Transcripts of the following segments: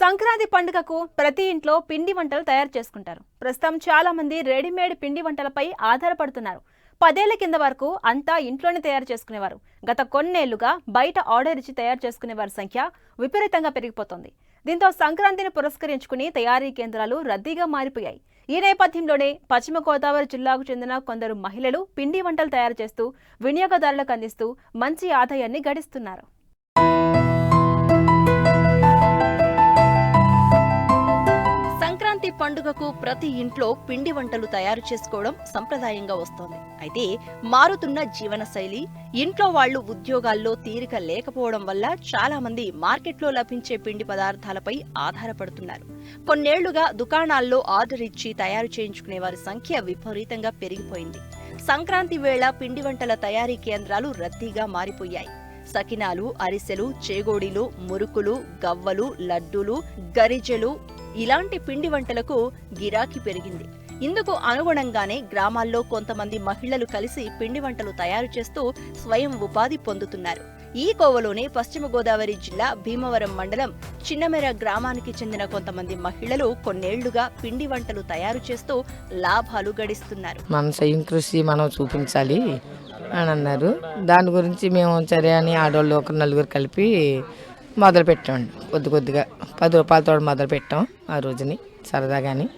సంక్రాంతి పండుగకు ప్రతి ఇంట్లో పిండి వంటలు తయారు చేసుకుంటారు. ప్రస్తుతం చాలా మంది రెడీమేడ్ పిండి వంటలపై ఆధారపడుతున్నారు. పదేళ్ళ కింద వరకు అంతా ఇంట్లోనే తయారు చేసుకునేవారు. గత కొన్నేళ్ళుగా బయట ఆర్డర్ ఇచ్చి తయారు చేసుకునేవారి సంఖ్య విపరీతంగా పెరిగిపోతుంది. దీంతో సంక్రాంతిని పురస్కరించుకుని తయారీ కేంద్రాలు రద్దీగా మారిపోయాయి. ఈ నేపథ్యంలోనే పశ్చిమ గోదావరి జిల్లాకు చెందిన కొందరు మహిళలు పిండి వంటలు తయారు చేస్తూ వినియోగదారులకు అందిస్తూ మంచి ఆదాయాన్ని గడిస్తున్నారు. పండుగకు ప్రతి ఇంట్లో పిండి వంటలు తయారు చేసుకోవడం సంప్రదాయంగా వస్తోంది. అయితే మారుతున్న జీవన శైలి ఇంట్లో వాళ్ళు ఉద్యోగాల్లో తీరిక లేకపోవడం వల్ల చాలా మంది మార్కెట్లో లభించే పిండి పదార్థాలపై ఆధారపడుతున్నారు. కొన్నేళ్ళుగా దుకాణాల్లో ఆర్డర్ ఇచ్చి తయారు చేయించుకునే వారి సంఖ్య విపరీతంగా పెరిగిపోయింది. సంక్రాంతి వేళ పిండి వంటల తయారీ కేంద్రాలు రద్దీగా మారిపోయాయి. సకినాలు అరిసెలు చేగోడీలు మురుకులు గవ్వలు లడ్డూలు గరిజెలు ఇలాంటి పిండి వంటలకు గిరాకీ పెరిగింది. ఇందుకు అనుగుణంగానే గ్రామాల్లో కొంతమంది మహిళలు కలిసి పిండి వంటలు తయారు చేస్తూ స్వయం ఉపాధి పొందుతున్నారు. ఈ కోవలోనే పశ్చిమ గోదావరి జిల్లా భీమవరం మండలం చిన్నమెర గ్రామానికి చెందిన కొంతమంది మహిళలు కొన్నేళ్ళుగా పిండి వంటలు తయారు చేస్తూ లాభాలు గడిస్తున్నారు. మన స్వయం కృషి మనం చూపించాలి అని అన్నారు. దాని గురించి మేము సరే అని ఆడవాళ్ళు ఒక నలుగురు కలిపి మొదలు పెట్టామండి కొద్ది కొద్దిగా పది రూపాయలతో మొదలు పెట్టాం ఆ రోజుని సరదాగాని.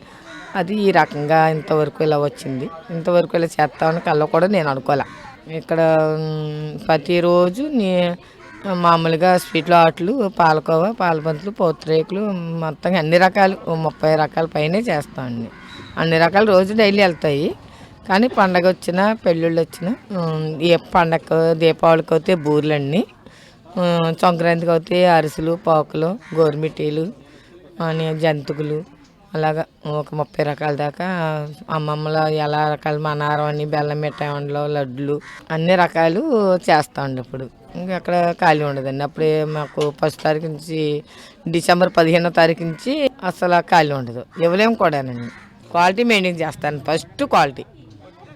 అది ఈ రకంగా ఇంతవరకు ఇలా వచ్చింది. ఇంతవరకు ఇలా చేస్తామని కళ్ళ కూడా నేను అనుకోలే. ఇక్కడ ప్రతిరోజు నీ మామూలుగా స్వీట్లు ఆటలు పాలకోవా పాలపంతులు పూతరేకులు మొత్తం అన్ని రకాలు ముప్పై రకాల పైనే చేస్తామండి. అన్ని రకాల రోజు డైలీ వెళ్తాయి. కానీ పండగ వచ్చినా పెళ్ళిళ్ళు వచ్చినా ఏ పండగ దీపావళికి అయితే బూరెలన్నీ సంక్రాంతికి అయితే అరిసెలు పాకులు గోరుమిటీలు అని జంతుకులు. అలాగా ఒక ముప్పై రకాల దాకా అమ్మమ్మల ఎలా రకాలు మనారం అని బెల్లం మిఠాయి ఉండలు లడ్లు అన్ని రకాలు చేస్తామండి ఇప్పుడు. ఇంకా అక్కడ ఖాళీ ఉండదండి. అప్పుడే మాకు ఫస్ట్ తారీఖు నుంచి డిసెంబర్ పదిహేనో తారీఖు నుంచి అసలు ఖాళీ ఉండదు. ఇవ్వలేము కూడానండి. క్వాలిటీ మెయింటైన్ చేస్తాను ఫస్ట్ క్వాలిటీ.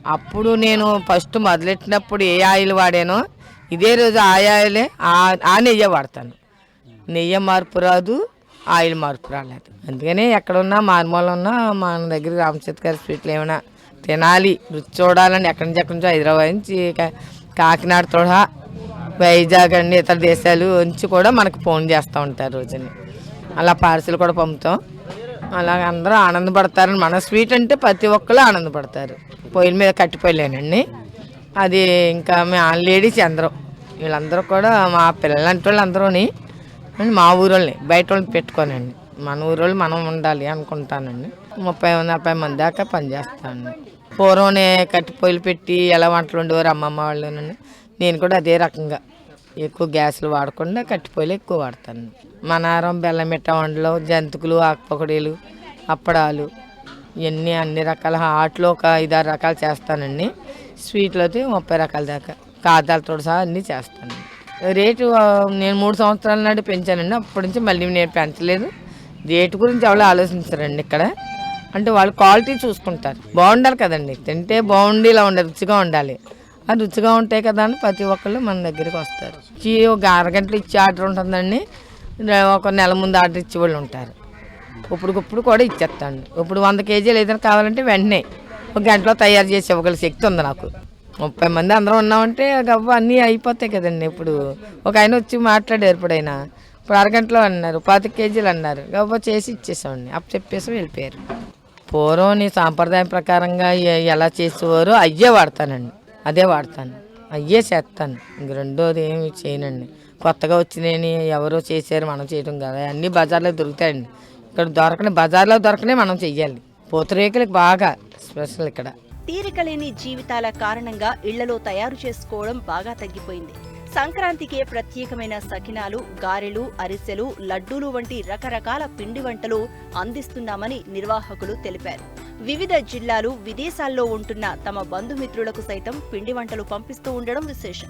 అప్పుడు నేను ఫస్ట్ మొదలెట్టినప్పుడు ఏ ఆయిల్ వాడానో ఇదే రోజు ఆ ఆయిలే ఆ- నెయ్యి వాడతాను. నెయ్యి మార్పు రాదు ఆయిల్ మార్పు రాలేదు. అందుకని ఎక్కడున్నా మారుమూల ఉన్నా మన దగ్గర రామచేత్ గారి స్వీట్లు ఏమైనా తినాలి రుచి చూడాలని ఎక్కడి నుంచి ఎక్కడి నుంచో హైదరాబాద్ నుంచి కాకినాడ తోడా వైజాగ్ అండి ఇతర దేశాలు నుంచి కూడా మనకు ఫోన్ చేస్తూ ఉంటారు రోజుని. అలా పార్సిల్ కూడా పంపుతాం. అలా అందరూ ఆనందపడతారని మన స్వీట్ అంటే ప్రతి ఒక్కరు ఆనందపడతారు. పొయ్యిల మీద కట్టిపోయలేనండి. అది ఇంకా మా లేడీస్ అందరూ. వీళ్ళందరూ కూడా మా పిల్లలంటి వాళ్ళు అందరూని మా ఊరోళ్ళని బయట వాళ్ళని పెట్టుకోనండి. మన ఊరోళ్ళు మనం ఉండాలి అనుకుంటానండి. ముప్పై నలభై మంది దాకా పనిచేస్తానండి. పూర్వనే కట్టి పొయ్యిలు పెట్టి ఎలా వంటలు ఉండేవారు అమ్మమ్మ వాళ్ళని నేను కూడా అదే రకంగా ఎక్కువ గ్యాస్లు వాడకుండా కట్టి పొయ్యిలు ఎక్కువ వాడతాను మనారం బెల్లం మిట్ట వండలు జంతుకులు ఆకుపకడీలు అప్పడాలు ఇవన్నీ అన్ని రకాల హాట్లో ఒక ఐదారు రకాలు చేస్తానండి. స్వీట్లు అయితే ముప్పై రకాల దాకా. కాదాలతో సహా అన్నీ చేస్తాను. రేటు నేను మూడు సంవత్సరాల నాడు పెంచానండి. అప్పటి నుంచి మళ్ళీ నేను పెంచలేదు. రేటు గురించి ఎవరు ఆలోచించరండి ఇక్కడ. అంటే వాళ్ళు క్వాలిటీ చూసుకుంటారు. బాగుండాలి కదండి. తింటే బాగుండి ఇలా ఉండాలి రుచిగా ఉండాలి. అది రుచిగా ఉంటాయి కదా అని ప్రతి ఒక్కళ్ళు మన దగ్గరికి వస్తారు. ఇచ్చి ఒక అరగంటలో ఇచ్చి ఆర్డర్ ఉంటుందండి. ఒక నెల ముందు ఆర్డర్ ఇచ్చే వాళ్ళు ఉంటారు. ఇప్పుడుకిప్పుడు కూడా ఇచ్చేస్తాను. ఇప్పుడు వంద కేజీలు ఏదైనా కావాలంటే వెంటనే ఒక గంటలో తయారు చేసి ఇవ్వగల శక్తి ఉంది నాకు. ముప్పై మంది అందరం ఉన్నామంటే గవ్వ అన్నీ అయిపోతాయి కదండి ఇప్పుడు. ఒక ఆయన వచ్చి మాట్లాడారు ఇప్పుడైనా. ఇప్పుడు అరగంటలో అన్నారు పాతిక కేజీలు అన్నారు. గవ్వ చేసి ఇచ్చేసామండి. అప్పు చెప్పేసి వెళ్ళిపోయారు. పూర్వం నీ సాంప్రదాయం ప్రకారంగా ఎలా చేసేవారో అయ్యే వాడతానండి. అదే వాడతాను. అయ్యే చేస్తాను. ఇంక రెండోది ఏమి చేయనండి. కొత్తగా వచ్చినాయని ఎవరో చేశారు మనం చేయడం కదా. అన్నీ బజార్లో దొరుకుతాయండి. ఇక్కడ దొరకని బజార్లో దొరకనే మనం చెయ్యాలి. పూతరేకులకు బాగా స్పెషల్ ఇక్కడ. తీరికలేని జీవితాల కారణంగా ఇళ్ళలో తయారు చేసుకోవడం బాగా తగ్గిపోయింది. సంక్రాంతికే ప్రత్యేకమైన సకినాలు గారెలు అరిసెలు లడ్డూలు వంటి రకరకాల పిండి వంటలు అందిస్తున్నామని నిర్వాహకులు తెలిపారు. వివిధ జిల్లాలు విదేశాల్లో ఉంటున్న తమ బంధుమిత్రులకు సైతం పిండి వంటలు పంపిస్తూ ఉండడం విశేషం.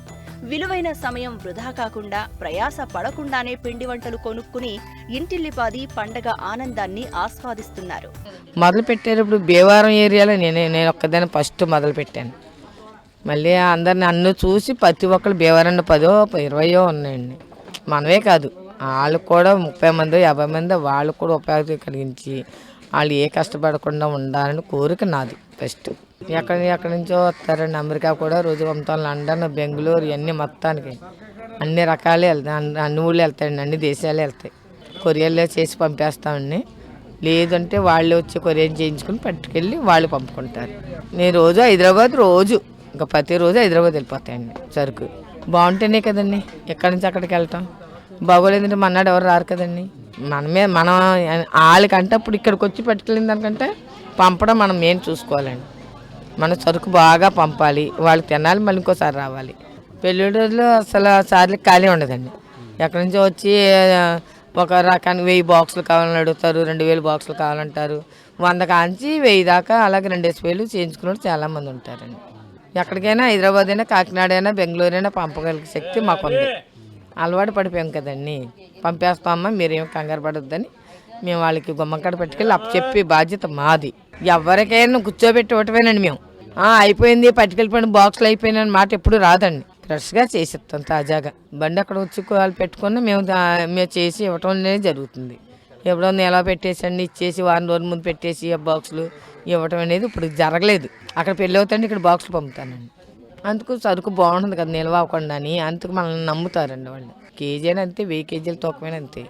విలువైన సమయం వృధా కాకుండా ప్రయాస పడకుండానే పిండి వంటలు కొనుక్కుని ఇంటిల్లిపాది పండగ ఆనందాన్ని ఆస్వాదిస్తున్నారు. మొదలు పెట్టేటప్పుడు భీవారం ఏరియాలో నేనే నేను ఒక్కదాన్ని ఫస్ట్ మొదలు పెట్టాను మళ్ళీ అందరిని అన్ను చూసి ప్రతి ఒక్కరు భీమవరం పదో ఇరవయో ఉన్నాయండి. మనమే కాదు వాళ్ళకు కూడా ముప్పై మంది యాభై మంది వాళ్ళు కూడా ఉపయోగం కలిగించి వాళ్ళు ఏ కష్టపడకుండా ఉండాలని కోరిక నాది ఫస్ట్. ఎక్కడి ఎక్కడి నుంచో వస్తారండి. అమెరికా కూడా రోజు పంపుతాం. లండన్ బెంగళూరు ఇవన్నీ మొత్తానికి. అన్ని రకాలు వెళ్తాయి. అన్ని- ఊళ్ళు వెళ్తాయండి. అన్ని దేశాలు వెళ్తాయి. కొరియర్లో చేసి పంపేస్తామండి. లేదంటే వాళ్ళు వచ్చి కొరియర్ చేయించుకుని పట్టుకెళ్ళి వాళ్ళు పంపుకుంటారు. నేను రోజు హైదరాబాద్ రోజు. ఇంకా ప్రతిరోజు హైదరాబాద్ వెళ్ళిపోతాయండి సరుకు. బాగుంటేనే కదండి. ఎక్కడి నుంచి అక్కడికి వెళ్తాం బాగోలేదంటే మన్నాడు ఎవరు రారు కదండి. మనమే మనం వాళ్ళకంటే అప్పుడు ఇక్కడికి వచ్చి పట్టుకెళ్ళిన దానికంటే పంపడం మనం మెయిన్ చూసుకోవాలండి. మన సరుకు బాగా పంపాలి. వాళ్ళు తినాలి మళ్ళీ ఇంకోసారి రావాలి. పెళ్ళి రోజులు అసలు సార్లు ఖాళీ ఉండదండి. ఎక్కడి నుంచో వచ్చి ఒక రకానికి వెయ్యి బాక్సులు కావాలని అడుగుతారు రెండు వేలు బాక్సులు కావాలంటారు. వంద కాంచి వెయ్యి దాకా అలాగే రెండేసి వేలు చేయించుకున్నట్టు చాలామంది ఉంటారండి. ఎక్కడికైనా హైదరాబాద్ అయినా కాకినాడ అయినా బెంగళూరు అయినా పంపగలిగే శక్తి మాకుంది. అలవాటు పడిపోయాం కదండి. పంపేస్తామమ్మా మీరేం కంగారు పడొద్దని. మేము వాళ్ళకి గుమ్మకాడ పట్టుకెళ్ళి అప్పచెప్పి బాధ్యత మాది. ఎవరికైనా కూర్చోబెట్టి ఇవ్వటమేనండి మేము. అయిపోయింది. పట్టుకెళ్ళిపోయిన బాక్స్లో అయిపోయిన మాట ఎప్పుడు రాదండి. ఫ్రెష్గా చేసిస్తాం తాజాగా. బండి అక్కడ వచ్చి వాళ్ళు పెట్టుకుని మేము మేము చేసి ఇవ్వటం అనేది జరుగుతుంది. ఎప్పుడో ఎలా పెట్టేసండి? ఇచ్చేసి వారం రోజుల ముందు పెట్టేసి ఆ బాక్సులు ఇవ్వటం అనేది ఇప్పుడు జరగలేదు. అక్కడ పెళ్ళి అవుతాండి ఇక్కడ బాక్సులు పంపుతానండి. అందుకు సరుకు బాగుంటుంది కదా నిల్వ అవ్వకుండా అని అందుకు మనల్ని నమ్ముతారండి వాళ్ళు. కేజీ అని అంతే వెయ్యి కేజీలు తక్కువైనా అంతే.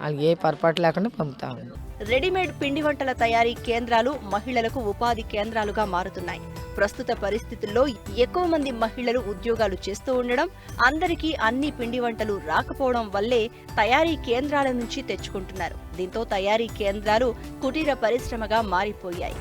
వాళ్ళు ఏ పొరపాటు లేకుండా పంపుతామండి రెడీమేడ్ పిండి వంటల తయారీ కేంద్రాలు మహిళలకు ఉపాధి కేంద్రాలుగా మారుతున్నాయి. ప్రస్తుత పరిస్థితుల్లో ఎక్కువ మంది మహిళలు ఉద్యోగాలు చేస్తూ ఉండడం అందరికీ అన్ని పిండి వంటలు రాకపోవడం వల్లే తయారీ కేంద్రాల నుంచి తెచ్చుకుంటున్నారు. దీంతో తయారీ కేంద్రాలు కుటీర పరిశ్రమగా మారిపోయాయి.